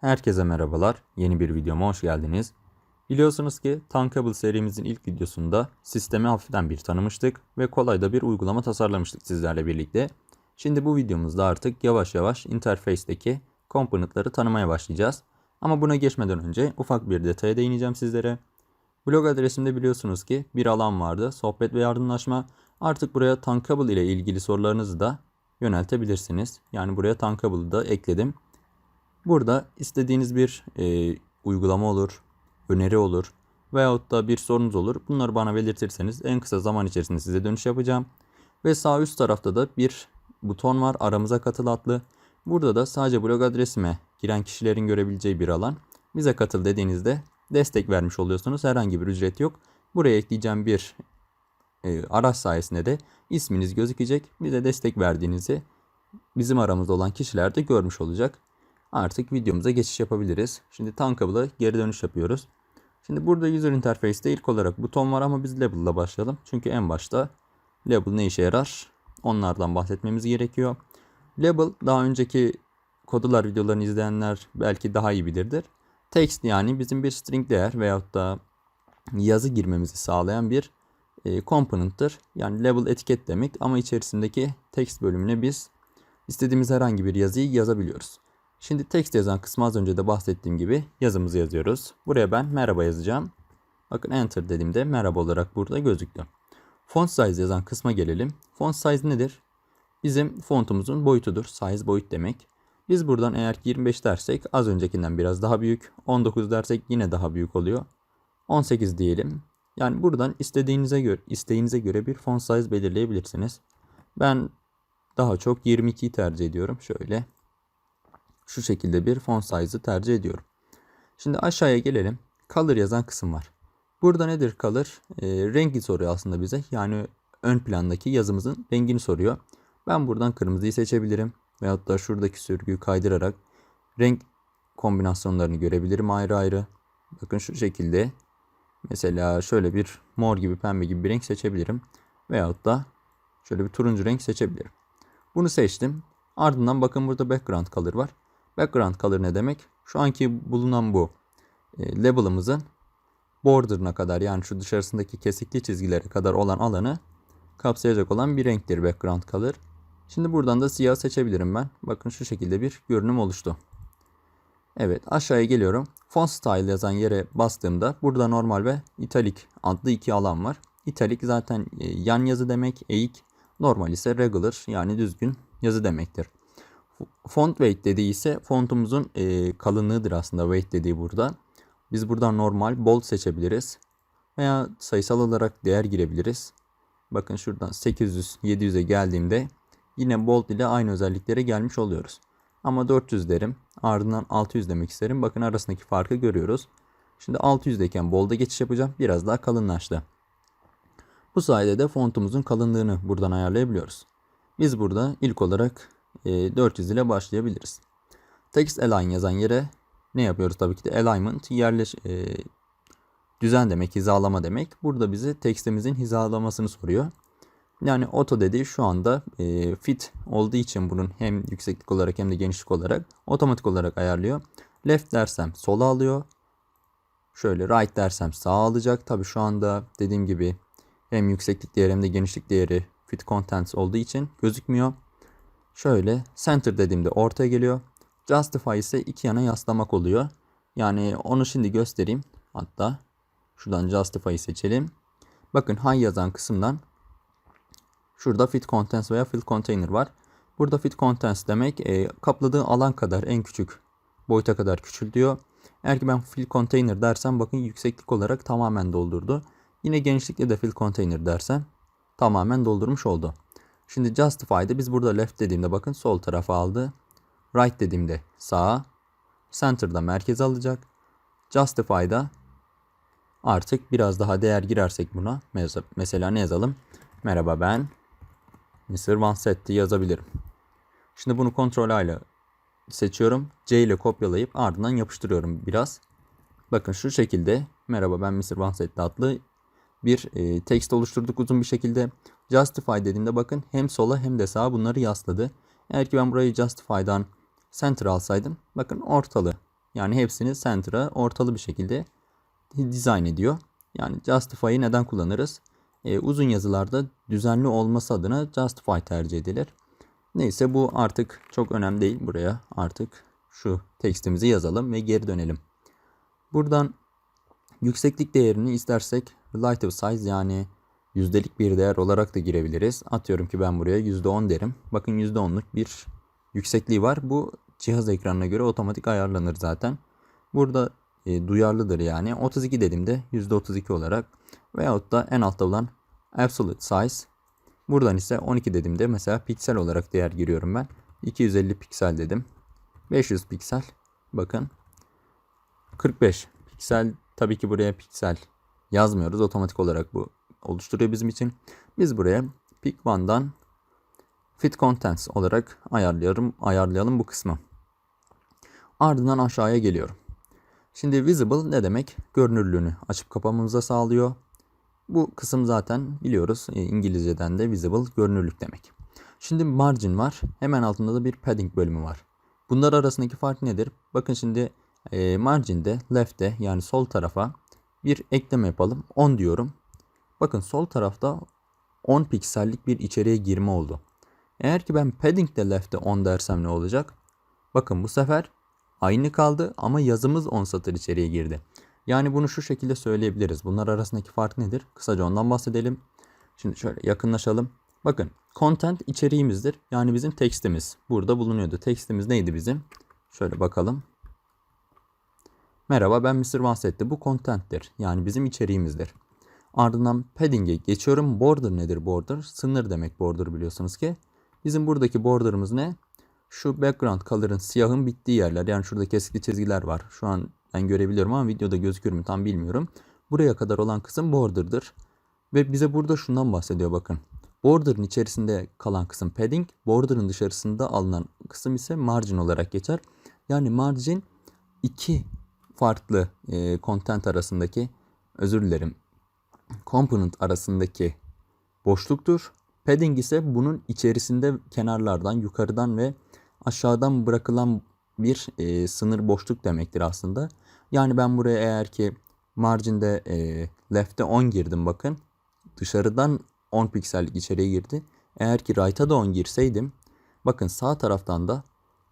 Herkese merhabalar. Yeni bir videoma hoş geldiniz. Biliyorsunuz ki Tankable serimizin ilk videosunda sistemi hafiften bir tanımıştık ve kolay da bir uygulama tasarlamıştık sizlerle birlikte. Şimdi bu videomuzda artık yavaş yavaş interface'deki component'ları tanımaya başlayacağız. Ama buna geçmeden önce ufak bir detaya değineceğim sizlere. Blog adresimde biliyorsunuz ki bir alan vardı. Sohbet ve yardımlaşma. Artık buraya Tankable ile ilgili sorularınızı da yöneltebilirsiniz. Yani buraya Tankable'ı da ekledim. Burada istediğiniz bir e, uygulama olur, öneri olur veyahut da bir sorunuz olur. Bunları bana belirtirseniz en kısa zaman içerisinde size dönüş yapacağım. Ve sağ üst tarafta da bir buton var aramıza katıl adlı. Burada da sadece blog adresime giren kişilerin görebileceği bir alan. Bize katıl dediğinizde destek vermiş oluyorsunuz. Herhangi bir ücret yok. Buraya ekleyeceğim bir e, araç sayesinde de isminiz gözükecek. Bize destek verdiğinizi bizim aramızda olan kişiler de görmüş olacak. Artık videomuza geçiş yapabiliriz. Şimdi Tankable'a geri dönüş yapıyoruz. Şimdi burada user interface'te ilk olarak buton var ama biz label ile başlayalım. Çünkü en başta label ne işe yarar? Onlardan bahsetmemiz gerekiyor. Label daha önceki kodular videolarını izleyenler belki daha iyi bilirdir. Text yani bizim bir string değer veyahut da yazı girmemizi sağlayan bir e, component'tır. Yani label etiket demek ama içerisindeki text bölümüne biz istediğimiz herhangi bir yazıyı yazabiliyoruz. Şimdi text yazan kısmı az önce de bahsettiğim gibi yazımızı yazıyoruz. Buraya ben merhaba yazacağım. Bakın enter dediğimde merhaba olarak burada gözüktü. Font size yazan kısma gelelim. Font size nedir? Bizim fontumuzun boyutudur. Size boyut demek. Biz buradan eğer 25 dersek az öncekinden biraz daha büyük. 19 dersek yine daha büyük oluyor. 18 diyelim. Yani buradan istediğinize göre, isteğinize göre bir font size belirleyebilirsiniz. Ben daha çok 22'yi tercih ediyorum. Şöyle şu şekilde bir font size'ı tercih ediyorum. Şimdi aşağıya gelelim. Color yazan kısım var. Burada nedir color? E, rengi soruyor aslında bize. Yani ön plandaki yazımızın rengini soruyor. Ben buradan kırmızıyı seçebilirim. Veyahut da şuradaki sürgüyü kaydırarak renk kombinasyonlarını görebilirim ayrı ayrı. Bakın şu şekilde mesela şöyle bir mor gibi pembe gibi bir renk seçebilirim. Veyahut da şöyle bir turuncu renk seçebilirim. Bunu seçtim. Ardından bakın burada background color var. Background color ne demek? Şu anki bulunan bu e, label'ımızın border'ına kadar yani şu dışarısındaki kesikli çizgilere kadar olan alanı kapsayacak olan bir renktir background color. Şimdi buradan da siyah seçebilirim ben. Bakın şu şekilde bir görünüm oluştu. Evet aşağıya geliyorum. Font style yazan yere bastığımda burada normal ve italic adlı iki alan var. Italic zaten e, yan yazı demek. Eğik. Normal ise regular yani düzgün yazı demektir. Font weight dediği ise fontumuzun e, kalınlığıdır aslında weight dediği burada. Biz buradan normal bold seçebiliriz. Veya sayısal olarak değer girebiliriz. Bakın şuradan 800 700'e geldiğimde yine bold ile aynı özelliklere gelmiş oluyoruz. Ama 400 derim. Ardından 600 demek isterim. Bakın arasındaki farkı görüyoruz. Şimdi 600'deyken bold'a geçiş yapacağım. Biraz daha kalınlaştı. Bu sayede de fontumuzun kalınlığını buradan ayarlayabiliyoruz. Biz burada ilk olarak 400 e, ile başlayabiliriz. Text align yazan yere ne yapıyoruz tabii ki de alignment yerleş e, düzen demek, hizalama demek. Burada bizi tekstimizin hizalamasını soruyor. Yani auto dediği şu anda e, fit olduğu için bunun hem yükseklik olarak hem de genişlik olarak otomatik olarak ayarlıyor. Left dersem sola alıyor. Şöyle right dersem sağa alacak. Tabii şu anda dediğim gibi hem yükseklik değeri hem de genişlik değeri fit contents olduğu için gözükmüyor. Şöyle center dediğimde ortaya geliyor. Justify ise iki yana yaslamak oluyor. Yani onu şimdi göstereyim. Hatta şuradan Justify'ı seçelim. Bakın high yazan kısımdan şurada fit contents veya fill container var. Burada fit contents demek e, kapladığı alan kadar en küçük boyuta kadar küçültüyor. Eğer ki ben fill container dersem bakın yükseklik olarak tamamen doldurdu. Yine genişlikle de fill container dersem tamamen doldurmuş oldu. Şimdi justify'da biz burada left dediğimde bakın sol tarafa aldı. Right dediğimde sağa. Center'da merkez alacak. Justify'da artık biraz daha değer girersek buna mesela ne yazalım? Merhaba ben Mr. Vansetti yazabilirim. Şimdi bunu kontrol A ile seçiyorum. C ile kopyalayıp ardından yapıştırıyorum biraz. Bakın şu şekilde merhaba ben Mr. Vansetti adlı bir e, text oluşturduk uzun bir şekilde. Justify dediğimde bakın hem sola hem de sağa bunları yasladı. Eğer ki ben burayı Justify'dan center alsaydım bakın ortalı Yani hepsini center'a ortalı bir şekilde dizayn ediyor. Yani justify'ı neden kullanırız? Ee, uzun yazılarda düzenli olması adına justify tercih edilir. Neyse bu artık çok önemli değil. Buraya artık şu tekstimizi yazalım ve geri dönelim. Buradan yükseklik değerini istersek relative size yani yüzdelik bir değer olarak da girebiliriz. Atıyorum ki ben buraya %10 derim. Bakın %10'luk bir yüksekliği var. Bu cihaz ekranına göre otomatik ayarlanır zaten. Burada e, duyarlıdır yani. 32 dediğimde %32 olarak veyahut da en altta olan absolute size. Buradan ise 12 dediğimde mesela piksel olarak değer giriyorum ben. 250 piksel dedim. 500 piksel. Bakın. 45 piksel. Tabii ki buraya piksel yazmıyoruz. Otomatik olarak bu oluşturuyor bizim için. Biz buraya pick 1'dan fit contents olarak ayarlayalım, ayarlayalım bu kısmı. Ardından aşağıya geliyorum. Şimdi visible ne demek? Görünürlüğünü açıp kapamamıza sağlıyor. Bu kısım zaten biliyoruz e, İngilizceden de visible görünürlük demek. Şimdi margin var. Hemen altında da bir padding bölümü var. Bunlar arasındaki fark nedir? Bakın şimdi e, margin'de left'te yani sol tarafa bir ekleme yapalım. 10 diyorum. Bakın sol tarafta 10 piksellik bir içeriye girme oldu. Eğer ki ben padding de left'te 10 dersem ne olacak? Bakın bu sefer aynı kaldı ama yazımız 10 satır içeriye girdi. Yani bunu şu şekilde söyleyebiliriz. Bunlar arasındaki fark nedir? Kısaca ondan bahsedelim. Şimdi şöyle yakınlaşalım. Bakın content içeriğimizdir. Yani bizim tekstimiz. Burada bulunuyordu. Tekstimiz neydi bizim? Şöyle bakalım. Merhaba ben Mr. Vansetti. Bu content'tir. Yani bizim içeriğimizdir. Ardından padding'e geçiyorum. Border nedir border? Sınır demek border biliyorsunuz ki. Bizim buradaki border'ımız ne? Şu background color'ın siyahın bittiği yerler. Yani şurada keskin çizgiler var. Şu an ben görebiliyorum ama videoda gözükür mü tam bilmiyorum. Buraya kadar olan kısım border'dır. Ve bize burada şundan bahsediyor bakın. Border'ın içerisinde kalan kısım padding, border'ın dışarısında alınan kısım ise margin olarak geçer. Yani margin iki farklı e, content arasındaki özür dilerim component arasındaki boşluktur. Padding ise bunun içerisinde kenarlardan, yukarıdan ve aşağıdan bırakılan bir e, sınır boşluk demektir aslında. Yani ben buraya eğer ki marginde e, left'e 10 girdim bakın. Dışarıdan 10 piksellik içeriye girdi. Eğer ki right'a da 10 girseydim bakın sağ taraftan da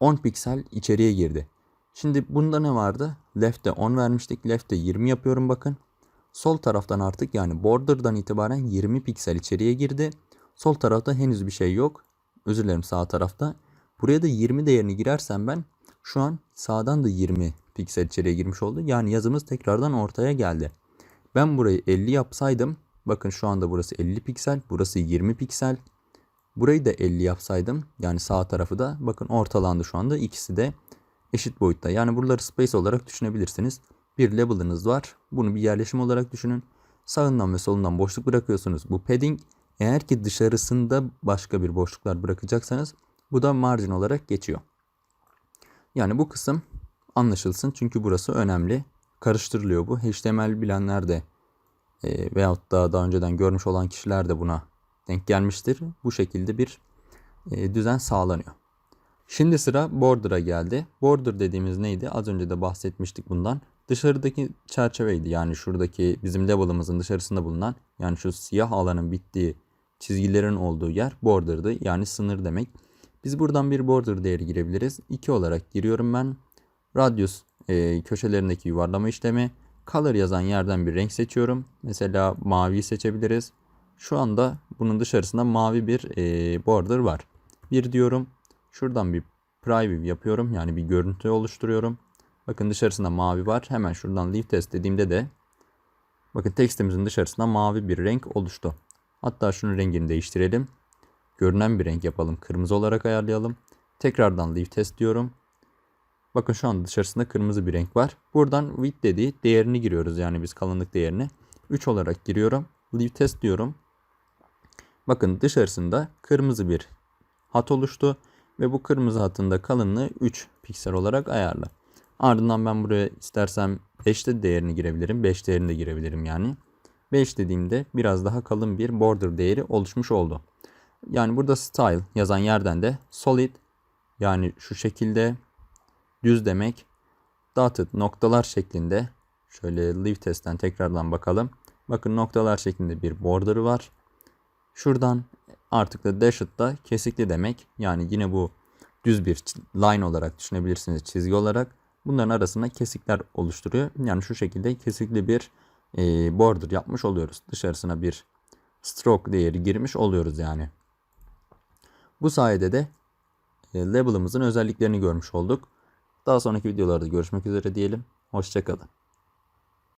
10 piksel içeriye girdi. Şimdi bunda ne vardı? Left'e 10 vermiştik. Left'e 20 yapıyorum bakın. Sol taraftan artık yani border'dan itibaren 20 piksel içeriye girdi. Sol tarafta henüz bir şey yok. Özür dilerim sağ tarafta. Buraya da 20 değerini girersem ben şu an sağdan da 20 piksel içeriye girmiş oldu. Yani yazımız tekrardan ortaya geldi. Ben burayı 50 yapsaydım bakın şu anda burası 50 piksel burası 20 piksel. Burayı da 50 yapsaydım yani sağ tarafı da bakın ortalandı şu anda ikisi de eşit boyutta. Yani buraları space olarak düşünebilirsiniz. Bir label'ınız var. Bunu bir yerleşim olarak düşünün. Sağından ve solundan boşluk bırakıyorsunuz. Bu padding eğer ki dışarısında başka bir boşluklar bırakacaksanız bu da margin olarak geçiyor. Yani bu kısım anlaşılsın çünkü burası önemli. Karıştırılıyor bu. HTML bilenler de e, veyahut da daha önceden görmüş olan kişiler de buna denk gelmiştir. Bu şekilde bir e, düzen sağlanıyor. Şimdi sıra border'a geldi. Border dediğimiz neydi? Az önce de bahsetmiştik bundan. Dışarıdaki çerçeveydi. Yani şuradaki bizim label'ımızın dışarısında bulunan yani şu siyah alanın bittiği çizgilerin olduğu yer border'dı. Yani sınır demek. Biz buradan bir border değeri girebiliriz. 2 olarak giriyorum ben. Radius e, köşelerindeki yuvarlama işlemi. Color yazan yerden bir renk seçiyorum. Mesela mavi seçebiliriz. Şu anda bunun dışarısında mavi bir e, border var. Bir diyorum. Şuradan bir preview yapıyorum. Yani bir görüntü oluşturuyorum. Bakın dışarısında mavi var. Hemen şuradan leave test dediğimde de bakın tekstimizin dışarısında mavi bir renk oluştu. Hatta şunun rengini değiştirelim. Görünen bir renk yapalım. Kırmızı olarak ayarlayalım. Tekrardan leave test diyorum. Bakın şu an dışarısında kırmızı bir renk var. Buradan width dediği değerini giriyoruz. Yani biz kalınlık değerini. 3 olarak giriyorum. Leave test diyorum. Bakın dışarısında kırmızı bir hat oluştu. Ve bu kırmızı hatın da kalınlığı 3 piksel olarak ayarlı. Ardından ben buraya istersem 5'te değerini girebilirim. 5 değerini de girebilirim yani. 5 dediğimde biraz daha kalın bir border değeri oluşmuş oldu. Yani burada style yazan yerden de solid yani şu şekilde düz demek dotted noktalar şeklinde şöyle leaf testten tekrardan bakalım. Bakın noktalar şeklinde bir border'ı var. Şuradan artık da dashed da kesikli demek. Yani yine bu düz bir line olarak düşünebilirsiniz çizgi olarak. Bunların arasında kesikler oluşturuyor. Yani şu şekilde kesikli bir e, border yapmış oluyoruz. Dışarısına bir stroke değeri girmiş oluyoruz yani. Bu sayede de e, label'ımızın özelliklerini görmüş olduk. Daha sonraki videolarda görüşmek üzere diyelim. Hoşçakalın.